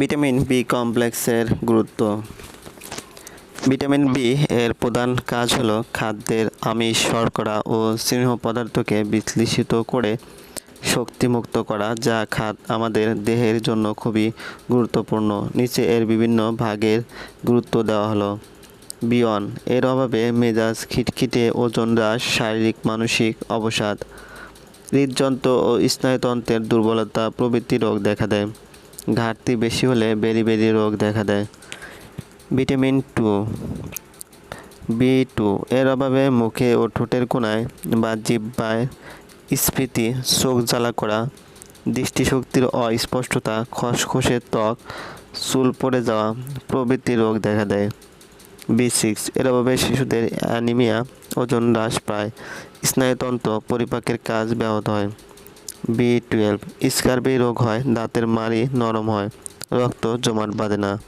Vitamin B কমপ্লেক্সের গুরুত্ব। Vitamin B এর প্রধান কাজ হলো খাদ্যের আমিষ, শর্করা ও স্নেহ পদার্থকে বিশ্লেষিত করে শক্তিমুক্ত করা, যা খাদ আমাদের দেহের জন্য খুবই গুরুত্বপূর্ণ। নিচে এর বিভিন্ন ভাগের গুরুত্ব দেওয়া হলো। বিয়ন, এর অভাবে মেজাজ, খিটখিটে, ওজন হ্রাস, শারীরিক, মানসিক অবসাদ, হৃদযন্ত্র ও স্নায়ুতন্ত্রের দুর্বলতা প্রভৃতি রোগ দেখা দেয়। ঘাটতি বেশি হলে বেরি বেরি রোগ দেখা দেয়। ভিটামিন টু বি টু, এর অভাবে মুখে ও ঠোঁটের কোনায় বা জিহ্বায় স্ফীতি, চোখ জ্বালা করা, দৃষ্টিশক্তির অস্পষ্টতা, খসখসে ত্বক, চুল পড়ে যাওয়া প্রভৃতি রোগ দেখা দেয়। বি সিক্স এর অভাবে শিশুদের অ্যানিমিয়া ওজন হ্রাস পায়। স্নায়ুতন্ত্র পরিপাকের কাজ ব্যাহত হয়। B twelve. স্কারবি রোগ হয়, দাঁতের মাড়ি নরম হয়, রক্ত জমাট বাঁধে না।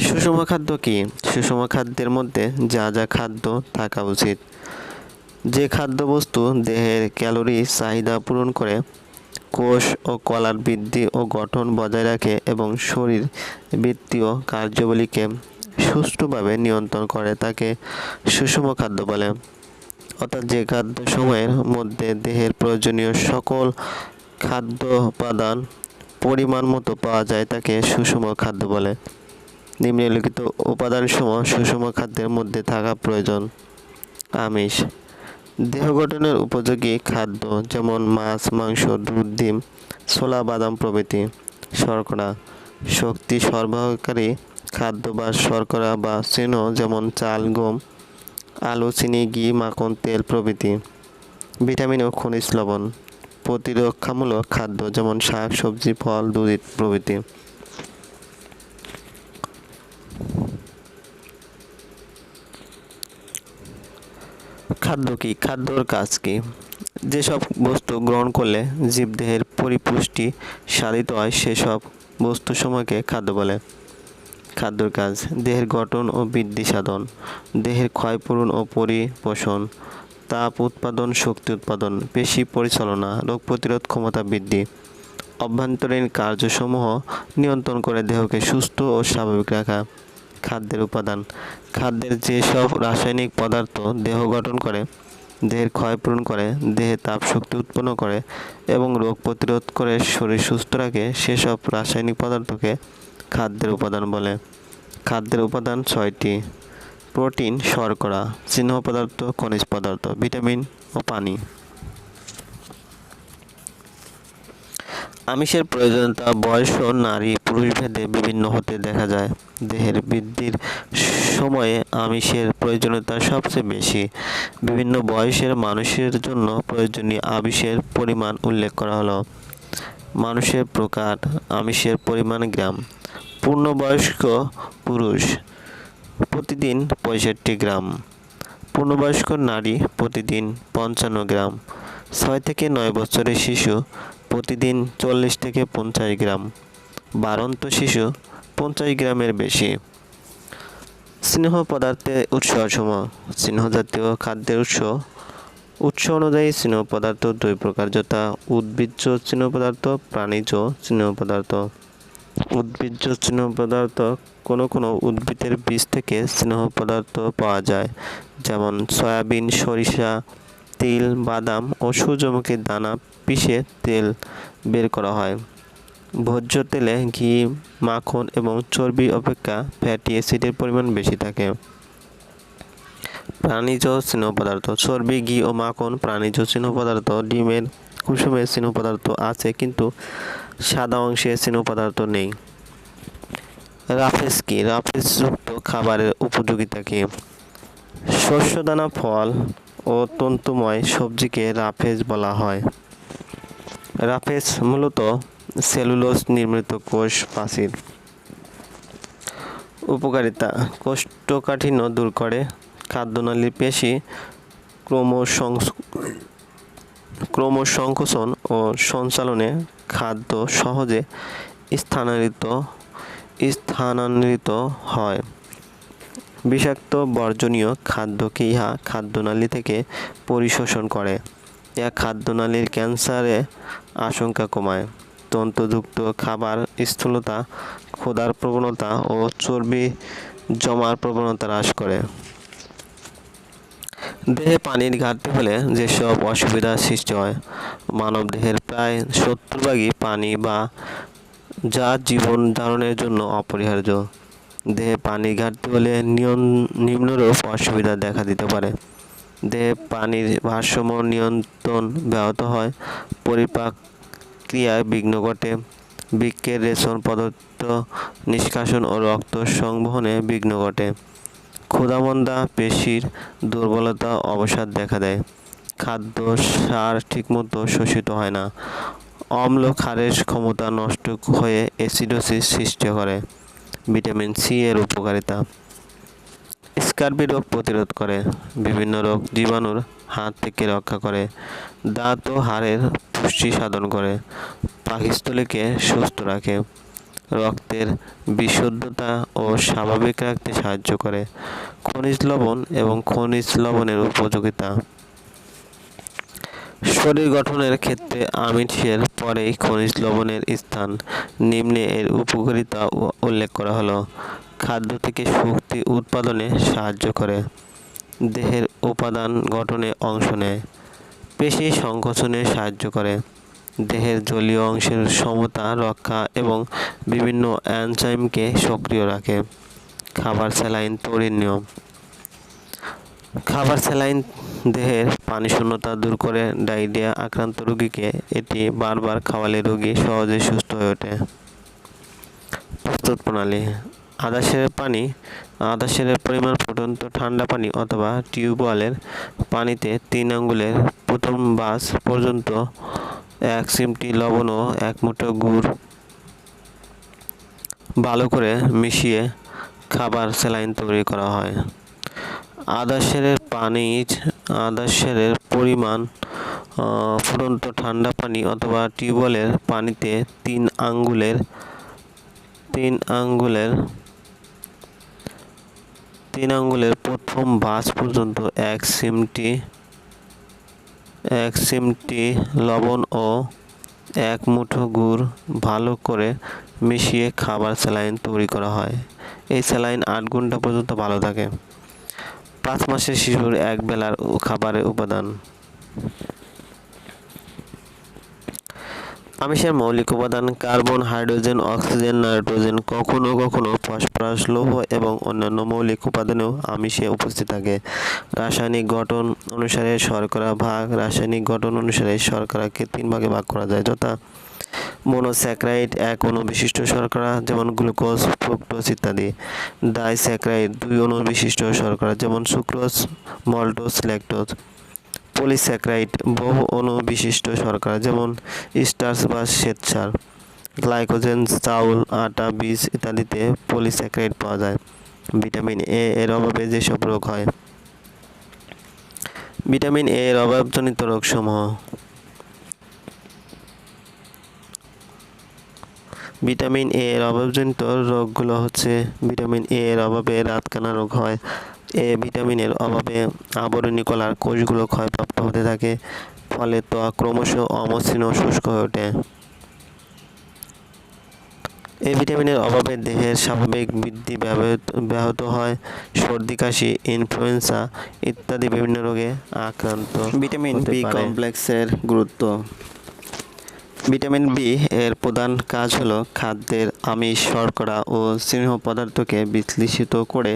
সুষম খাদ্য কি? সুষম খাদ্যের মধ্যে যা যা খাদ্য থাকা উচিত। যে খাদ্যবস্তু দেহের ক্যালোরি চাহিদা পূরণ করে, কোষ ও কলার বৃদ্ধি ও গঠন বজায় রাখে এবং শরীর বৃত্তীয় কার্যাবলীকে সুষ্ঠুভাবে নিয়ন্ত্রণ করে, তাকে সুষম খাদ্য বলে। অর্থাৎ যে খাদ্য সময়ের মধ্যে দেহের প্রয়োজনীয় সকল খাদ্য উপাদান পরিমাণ মতো পাওয়া যায়, তাকে সুষম খাদ্য বলে। নিম্নলিখিত উপাদান উপাদানসমূহ সুষম খাদ্যের মধ্যে থাকা প্রয়োজন। আমিষ। দেহ গঠনের উপযোগী খাদ্য যেমন মাছ, মাংস, দুধ, ডিম, ছোলা, বাদাম প্রভৃতি। শর্করা। শক্তি সরবরাহকারী খাদ্য বা শর্করা বা স্নেহ যেমন চাল, গম আলু, চিনি, ঘি, মাখন, তেল প্রভৃতি। ভিটামিন ও খনিজ লবণ। প্রতিরক্ষামূলক খাদ্য যেমন শাক, সবজি, ফল, দুধ প্রভৃতি। খাদ্য কি? খাদ্যর কাজ কি? যেসব বস্তু গ্রহণ করলে জীবদেহের পরিপুষ্টি সাধিত হয়, সেসব বস্তু সময়কে খাদ্য বলে। খাদ্যর কাজ, দেহের গঠন ও বৃদ্ধি সাধন, দেহের ক্ষয়পূরণ ও পরিপোষণ, তাপ উৎপাদন, শক্তি উৎপাদন, পেশি পরিচালনা, রোগ প্রতিরোধ ক্ষমতা বৃদ্ধি। অভ্যন্তরীণ কার্যসমূহ নিয়ন্ত্রণ করে দেহকে সুস্থ ও স্বাভাবিক রাখা, খাদ্যের উপাদান। খাদ্যের যেসব রাসায়নিক পদার্থ দেহ গঠন করে, দেহের ক্ষয়পূরণ করে, দেহে তাপ শক্তি উৎপন্ন করে এবং রোগ প্রতিরোধ করে শরীর সুস্থ রাখে, সেসব রাসায়নিক পদার্থকে খাদ্যের উপাদান বলে। খাদ্যের উপাদান ছয়টি। প্রোটিন, শর্করা চিহ্ন পদার্থ, খনিজ পদার্থ, ভিটামিন ও পানি। আমিষের প্রয়োজনীয়তা, বয়স ও নারী পুরুষ ভেদে বিভিন্ন হতে দেখা যায়। দেহের বৃদ্ধির সময়ে আমিষের প্রয়োজনীয়তা সবচেয়ে বেশি। বিভিন্ন বয়সের মানুষের জন্য প্রয়োজনীয় আমিষের পরিমাণ উল্লেখ করা হলো। মানুষের প্রকার আমিষের পরিমাণ গ্রাম। পূর্ণবয়স্ক পুরুষ, প্রতিদিন পঁয়ষট্টি গ্রাম। পূর্ণবয়স্ক নারী, প্রতিদিন পঞ্চান্ন গ্রাম। ছয় থেকে নয় বছরের শিশু, প্রতিদিন চল্লিশ থেকে পঞ্চাশ গ্রাম। বারন্ত শিশু, পঞ্চাশ গ্রামের বেশি। স্নেহ পদার্থের উৎসসমূহ স্নেহ জাতীয় খাদ্যের উৎস। উৎস অনুযায়ী স্নেহ পদার্থ দুই প্রকার, যথা উদ্ভিজ্জ স্নেহ পদার্থ, প্রাণীজ স্নেহ পদার্থ। উদ্ভিজ্জ স্নেহ পদার্থ কোনো কোনো উদ্ভিদের বীজ থেকে স্নেহ পদার্থ পাওয়া যায়, যেমন সয়াবিন, সরিষা, তিল, বাদাম ও সূর্যমুখীর দানা পিষে তেল বের করা হয়। ভোজ্য তেলে ঘি, মাখন এবং চর্বি অপেক্ষা ফ্যাটি অ্যাসিডের পরিমাণ বেশি থাকে। প্রাণীজ স্নেহ পদার্থ, চর্বি, ঘি ও মাখন প্রাণীজ স্নেহ পদার্থ, ডিমের কুসুমের স্নেহ পদার্থ আছে, কিন্তু সাদা অংশে স্নেহ পদার্থ নেই। রাফেজ কি? রাফেজযুক্ত খাবারের উপযোগিতা কি? শস্যদানা ফল ও তন্তুময় সবজিকে রাফেজ বলা হয়। রাফেজ মূলত সেলুলোজ নির্মিত কোষ প্রাচীর উপকারিতা, কোষ্ঠকাঠিন্য দূর করে। খাদ্যনালীর পেশি ক্রমসংস ক্রমসংকোচন ও সঞ্চালনে খাদ্য সহজে স্থানান্তরিত স্থানান্তরিত হয়। বিষাক্ত বর্জনীয় খাদ্যকে ইহা খাদ্যনালী থেকে পরিশোষণ করে। ইহা খাদ্যনালীর ক্যান্সারে আশঙ্কা কমায়। তন্তুযুক্ত খাবার স্থূলতা, ক্ষুধার প্রবণতা ও চর্বি জমার প্রবণতা হ্রাস করে। দেহে পানির ঘাটতি হলে যেসব অসুবিধার সৃষ্টি হয়, মানব দেহের প্রায় সত্তর ভাগই পানি বা যা জীবন ধারণের জন্য অপরিহার্য। দেহে পানি ঘাটতি হলে নিম্নরূপ অসুবিধা দেখা দিতে পারে। দেহে পানির ভারসাম্য নিয়ন্ত্রণ ব্যাহত হয়, পরিপাক ক্রিয়ায় বিঘ্ন ঘটে। বৃক্ষের রেশন পদার্থ নিষ্কাশন ও রক্ত সংবহনে বিঘ্ন ঘটে। ক্ষুধামন্দা পেশির দুর্বলতা অবসাদ দেখা দেয়। খাদ্য সার ঠিকমতো শোষিত হয় না। অম্ল ক্ষারের ক্ষমতা নষ্ট হয়ে অ্যাসিডোসিস সৃষ্টি করে। ভিটামিন সি এর উপকারিতা। স্কার্বি রোগ প্রতিরোধ করে। বিভিন্ন রোগ জীবাণুর হাত থেকে রক্ষা করে। দাঁত ও হাড়ের পুষ্টি সাধন করে। পাকস্থলীকে সুস্থ রাখে। রক্তের বিশুদ্ধতা ও স্বাভাবিক রাখতে সাহায্য করে। খনিজ লবণ এবং খনিজ লবণের উপযোগিতা। শরীর গঠনের ক্ষেত্রে আমিষের পরেই খনিজ লবণের স্থান নিম্নে এর উপকারিতা উল্লেখ করা হলো। খাদ্য থেকে শক্তি উৎপাদনে সাহায্য করে। দেহের উপাদান গঠনে অংশ নেয়। পেশি সংকোচনে সাহায্য করে। দেহের জলীয় অংশের সমতা, রক্ষা এবং বিভিন্ন এনজাইমকে সক্রিয় রাখে। খাবার স্যালাইন তৈরির নিয়ম। খাবার স্যালাইন দেহের পানি শূন্যতা দূর করে ডায়রিয়া আক্রান্ত রোগীকে এটি বারবার খাওয়ালে রোগী সহজে সুস্থ হয়ে ওঠে। প্রস্তুত প্রণালী। আদা সেরের পানি আদা সেরের পরিমাণ ফুটন্ত ঠান্ডা পানি অথবা টিউবওয়েলের পানিতে তিন আঙ্গুলের প্রথম বাস পর্যন্ত এক চিমটি লবণ ও এক মুঠো গুড় ভালো করে মিশিয়ে খাবার স্যালাইন তৈরি করা হয়। আদা সেরের পানি আদা সেরের পরিমাণ ফুটন্ত ঠান্ডা পানি অথবা টিউবওয়েলের পানিতে তিন আঙ্গুলের তিন আঙ্গুলের তিন আঙ্গুলের প্রথম বাস পর্যন্ত এক সিমটি এক সিমটি লবণ ও এক মুঠো গুড় ভালো করে মিশিয়ে খাবার স্যালাইন তৈরি করা হয়। এই স্যালাইন আট ঘণ্টা পর্যন্ত ভালো থাকে। পাঁচ মাসের শিশুর এক বেলার খাবারের উপাদান। আমিষের মৌলিক উপাদান কার্বন, হাইড্রোজেন, অক্সিজেন, নাইট্রোজেন কখনো কখনো ফসফরাস, লৌহ এবং অন্যান্য মৌলিক উপাদানেও আমিষে উপস্থিত থাকে। রাসায়নিক গঠন অনুসারে শর্করা ভাগ, রাসায়নিক গঠন অনুসারে শর্করাকে তিন ভাগে ভাগ করা যায়, যথা মনোস্যাক্রাইড এক অণু বিশিষ্ট শর্করা, যেমন গ্লুকোজ, ফ্রুক্টোজ ইত্যাদি। ডাইস্যাক্রাইড দুই অণু বিশিষ্ট শর্করা, যেমন সুক্রোজ, মল্টোজ, ল্যাকটোজ। পলিস্যাক্রাইড বহু অণু বিশিষ্ট শর্করা যেমন স্টার্চ বা শ্বেতসার, গ্লাইকোজেন, চাউল, আটা, বীজ ইত্যাদিতে পলিস্যাক্রাইড পাওয়া যায়। ভিটামিন এ এর অভাবে যেসব রোগ হয়। ভিটামিন এ এর অভাবজনিত রোগসমূহ। ভিটামিন এ এর অভাবজনিত রোগগুলো হচ্ছে, ভিটামিন এ এর অভাবে রাতকানা রোগ হয় ভিটামিনের অভাবে আবরণী কলার কোষগুলো ক্ষয়প্রাপ্ত হতে থাকে ফলে ত্বক ক্রমশ অমসৃণ শুষ্ক হয়ে ওঠে। এই ভিটামিনের অভাবে দেহের স্বাভাবিক বৃদ্ধি ব্যাহত হয়। সর্দি কাশি ইনফ্লুয়েঞ্জা ইত্যাদি বিভিন্ন রোগে আক্রান্ত ভিটামিন বি। কমপ্লেক্সের গুরুত্ব। ভিটামিন বি এর প্রধান কাজ হলো খাদ্যের আমিষ শর্করা ও স্নেহ পদার্থকে বিশ্লেষিত করে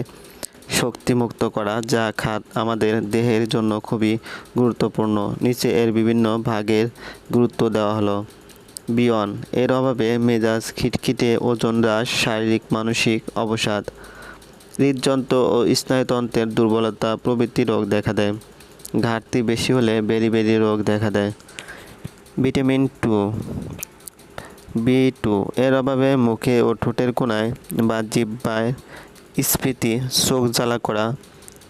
শক্তিমুক্ত করা যা খাদ আমাদের দেহের জন্য খুবই গুরুত্বপূর্ণ। নিচে এর বিভিন্ন ভাগের গুরুত্ব দেওয়া হলো। বিয়ন, এর অভাবে মেজাজ খিটখিটে, ওজন হ্রাস, শারীরিক, মানসিক অবসাদ, হৃদযন্ত্র ও স্নায়ুতন্ত্রের দুর্বলতা প্রভৃতি রোগ দেখা দেয়। ঘাটতি বেশি হলে বেরি বেরি রোগ দেখা দেয়। ভিটামিন টু, বি টু, এর অভাবে মুখে ও ঠোঁটের কোণায় বা জিহ্বায় স্ফীতি, চোখ জ্বালা করা,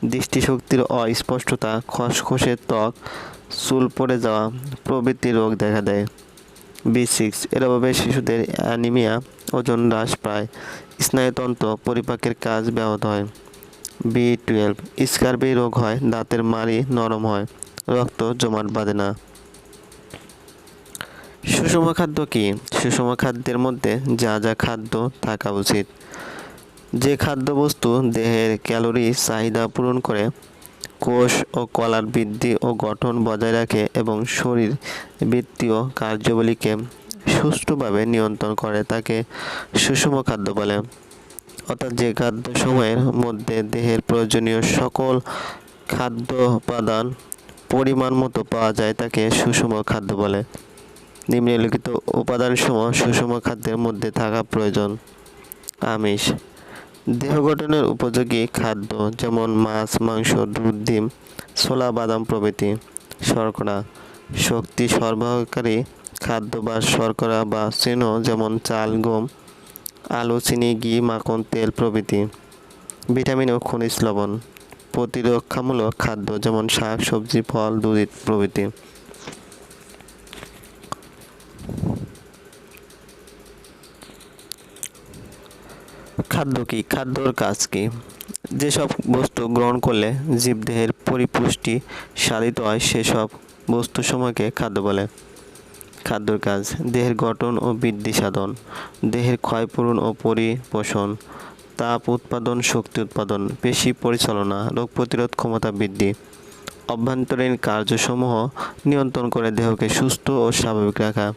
দৃষ্টিশক্তির অস্পষ্টতা খসখসে ত্বক, চুল পড়ে যাওয়া প্রভৃতি রোগ দেখা দেয়। বি সিক্স এর অভাবে শিশুদের অ্যানিমিয়া ওজন হ্রাস পায়। স্নায়ুতন্ত্র পরিপাকের কাজ ব্যাহত হয়। বি টুয়েলভ স্কার্বি রোগ হয়, দাঁতের মাড়ি নরম হয়, রক্ত জমাট বাঁধে না। সুষম খাদ্য কি? সুষম খাদ্যের মধ্যে যা যা খাদ্য থাকা উচিত। যে খাদ্যবস্তু দেহের ক্যালোরি চাহিদা পূরণ করে, কোষ ও কলার বৃদ্ধি ও গঠন বজায় রাখে এবং শরীর বৃত্তীয় কার্যাবলীকে সুষ্ঠুভাবে নিয়ন্ত্রণ করে তাকে সুষম খাদ্য বলে। অর্থাৎ যে খাদ্য সময়ের মধ্যে দেহের প্রয়োজনীয় সকল খাদ্য উপাদান পরিমাণ মতো পাওয়া যায়, তাকে সুষম খাদ্য বলে। নিম্নলিখিত উপাদানসমূহ সুষম খাদ্যের মধ্যে থাকা প্রয়োজন। আমিষ। দেহ গঠনের উপযোগী খাদ্য যেমন মাছ, মাংস, দুধ, ডিম, ছোলা, বাদাম প্রভৃতি। শর্করা, শক্তি সরবরাহকারী খাদ্য বা শর্করা বা চিহ্ন যেমন চাল, গম, আলু, চিনি, ঘি, মাখন, তেল প্রভৃতি। ভিটামিন ও খনিজ লবণ। প্রতিরক্ষামূলক খাদ্য যেমন শাক, সবজি, ফল, দুধ প্রভৃতি। খাদ্য কি? খাদ্যর কাজ কি? যেসব বস্তু গ্রহণ করলে জীবদেহের পরিপুষ্টি সাধিত হয়, সেসব বস্তুসমূহকে খাদ্য বলে। খাদ্যর কাজ, দেহের গঠন ও বৃদ্ধি সাধন, দেহের ক্ষয়পূরণ ও পরিপোষণ, তাপ উৎপাদন, শক্তি উৎপাদন, পেশি পরিচালনা, রোগ প্রতিরোধ ক্ষমতা বৃদ্ধি। অভ্যন্তরীণ কার্যসমূহ নিয়ন্ত্রণ করে দেহকে সুস্থ ও স্বাভাবিক রাখা।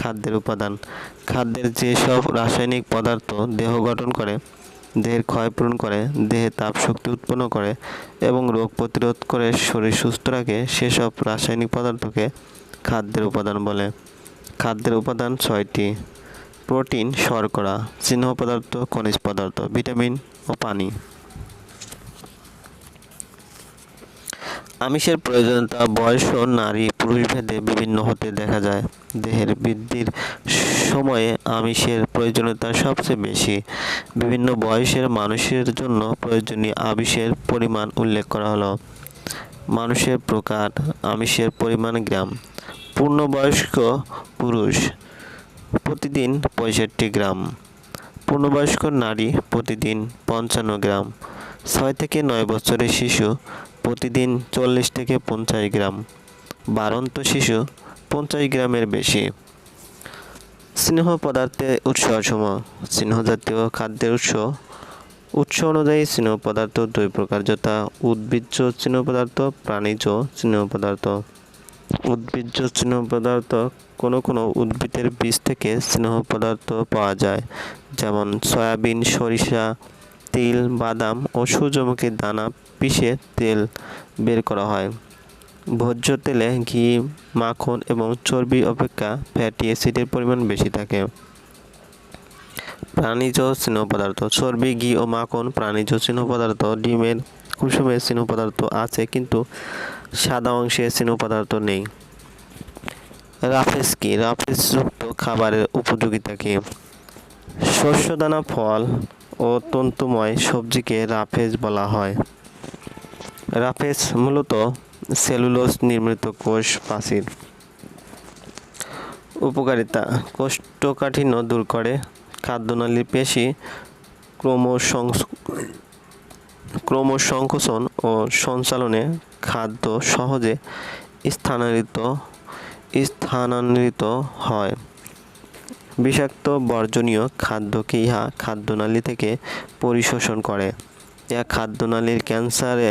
খাদ্যের উপাদান। খাদ্যের যেসব রাসায়নিক পদার্থ দেহ গঠন করে, দেহের ক্ষয় পূরণ করে, দেহে তাপ শক্তি উৎপন্ন করে এবং রোগ প্রতিরোধ করে শরীর সুস্থ রাখে, সেসব রাসায়নিক পদার্থকে খাদ্যের উপাদান বলে। খাদ্যের উপাদান ছয়টি। প্রোটিন, শর্করা, স্নেহ পদার্থ, খনিজ পদার্থ, ভিটামিন ও পানি। আমিষের প্রয়োজনীয়তা, বয়স ও নারী পুরুষ ভেদে বিভিন্ন হতে দেখা যায়। দেহের বৃদ্ধির সময়ে আমিষের প্রয়োজনীয়তা সবচেয়ে বেশি। বিভিন্ন বয়সের মানুষের জন্য প্রয়োজনীয় আমিষের পরিমাণ উল্লেখ করা হলো। মানুষের প্রকার আমিষের পরিমাণ গ্রাম। পূর্ণবয়স্ক পুরুষ প্রতিদিন পঁয়ষট্টি গ্রাম। পূর্ণবয়স্ক নারী প্রতিদিন পঞ্চান্ন গ্রাম। ছয় থেকে নয় বছরের শিশু প্রতিদিন চল্লিশ থেকে পঞ্চাশ গ্রাম বারন্ত শিশু পঞ্চাশ গ্রামের বেশি। স্নেহ পদার্থের উৎসসমূহ স্নেহজাতীয় খাদ্যের উৎস। উৎস অনুযায়ী স্নেহ পদার্থ দুই প্রকার, যথা উদ্ভিজ্জ স্নেহ পদার্থ, প্রাণীজ স্নেহ পদার্থ। উদ্ভিজ্জ স্নেহ পদার্থ কোনো কোনো উদ্ভিদের বীজ থেকে স্নেহ পদার্থ পাওয়া যায়, যেমন সয়াবিন, সরিষা তিল, বাদাম ও সূর্যমুখীর দানা পিষে তেল বের করা হয়। ভোজ্য তেলে ঘি, মাখন এবং চর্বি অপেক্ষা ফ্যাটি অ্যাসিডের পরিমাণ বেশি থাকে। প্রাণীজ স্নেহ পদার্থ, চর্বি, ঘি ও মাখন প্রাণীজ স্নেহ পদার্থ, ডিমের কুসুমের স্নেহ পদার্থ আছে কিন্তু সাদা অংশে স্নেহ পদার্থ নেই। রাফেজ কি রাফেজযুক্ত খাবারের উপযোগিতা কি? শস্যদানা ফল ও তন্তুময় সবজিকে রাফেজ বলা হয়। রাফেজ মূলত সেলুলোজ নির্মিত কোষ প্রাচীর উপকারিতা, কোষ্ঠকাঠিন্য দূর করে। খাদ্যনালীর পেশি ক্রমসংকোচন ও সঞ্চালনে খাদ্য সহজে স্থানান্তরিত স্থানান্তরিত হয়। বিষাক্ত বর্জনীয় খাদ্যকে ইহা খাদ্যনালী থেকে পরিশোষণ করে। ইহা খাদ্যনালীর ক্যান্সারে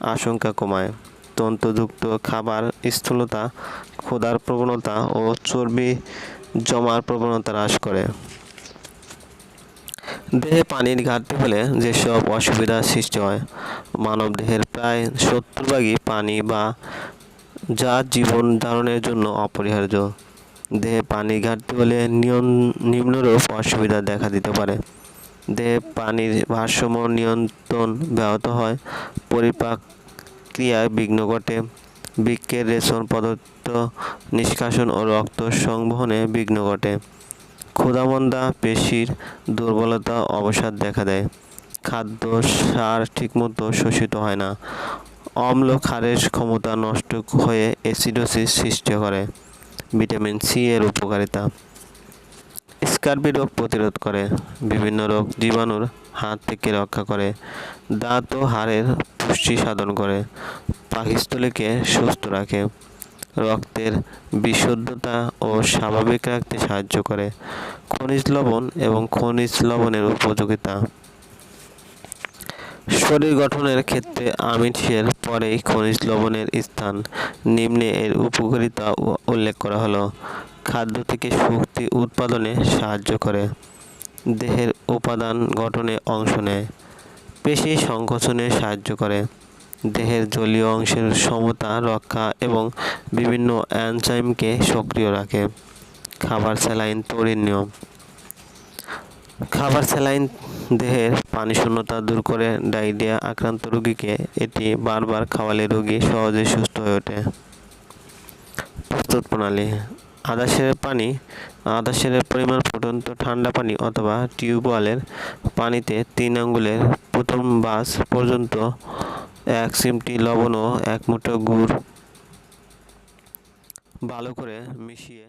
আশঙ্কা কমায়। তন্তুযুক্ত খাবার স্থূলতা, ক্ষুধার প্রবণতা ও চর্বি জমার প্রবণতা হ্রাস করে। দেহে পানির ঘাটতি হলে যেসব অসুবিধার সৃষ্টি হয় মানব দেহের প্রায় সত্তর ভাগই পানি বা যা জীবন ধারণের জন্য অপরিহার্য। দেহে পানির ঘাটতি হলে নিম্নরূপ অসুবিধা দেখা দিতে পারে। দেহে পানির ভারসাম্য নিয়ন্ত্রণ ব্যাহত হয়। পরিপাক ক্রিয়ায় বিঘ্ন ঘটে। বৃক্ষের রেশন পদার্থ নিষ্কাশন ও রক্ত সংবহনে বিঘ্ন ঘটে। ক্ষুধামন্দা পেশির দুর্বলতা অবসাদ দেখা দেয়। খাদ্য সার ঠিকমতো শোষিত হয় না। অম্ল ক্ষারের ক্ষমতা নষ্ট হয়ে অ্যাসিডোসিস সৃষ্টি করে। ভিটামিন সি এর উপকারিতা। স্কার্বি রোগ প্রতিরোধ করে, বিভিন্ন রোগ জীবাণুর হাত থেকে রক্ষা করে, দাঁত ও হাড়ের পুষ্টি সাধন করে, পাকস্থলীকে সুস্থ রাখে, রক্তের বিশুদ্ধতা ও স্বাভাবিক রাখতে সাহায্য করে, খনিজ লবণ এবং খনিজ লবণের উপযোগিতা। শরীর গঠনের ক্ষেত্রে আমিষের পরেই খনিজ লবণের স্থান, নিম্নে এর উপকারিতা উল্লেখ করা হলো। খাদ্য থেকে শক্তি উৎপাদনে সাহায্য করে। দেহের উপাদান গঠনে অংশ নেয়। পেশি সংকোচনে সাহায্য করে। দেহের জলীয় অংশের সমতা রক্ষা এবং বিভিন্ন এনজাইমকে সক্রিয় রাখে। খাবার স্যালাইন তৈরির নিয়ম। খাবার স্যালাইন দেহের পানি শূন্যতা দূর করে ডায়রিয়া আক্রান্ত রোগীকে এটি বারবার খাওয়ালে রোগী সহজে সুস্থ হয়ে ওঠে। প্রস্তুত প্রণালী আদা সেরের পানি আদা সেরের পরিমাণ ফুটন্ত ঠান্ডা পানি অথবা টিউবওয়েলের পানিতে তিন আঙ্গুলের প্রথম বাস পর্যন্ত এক সিমটি লবণ ও এক মুঠো গুড় ভালো করে মিশিয়ে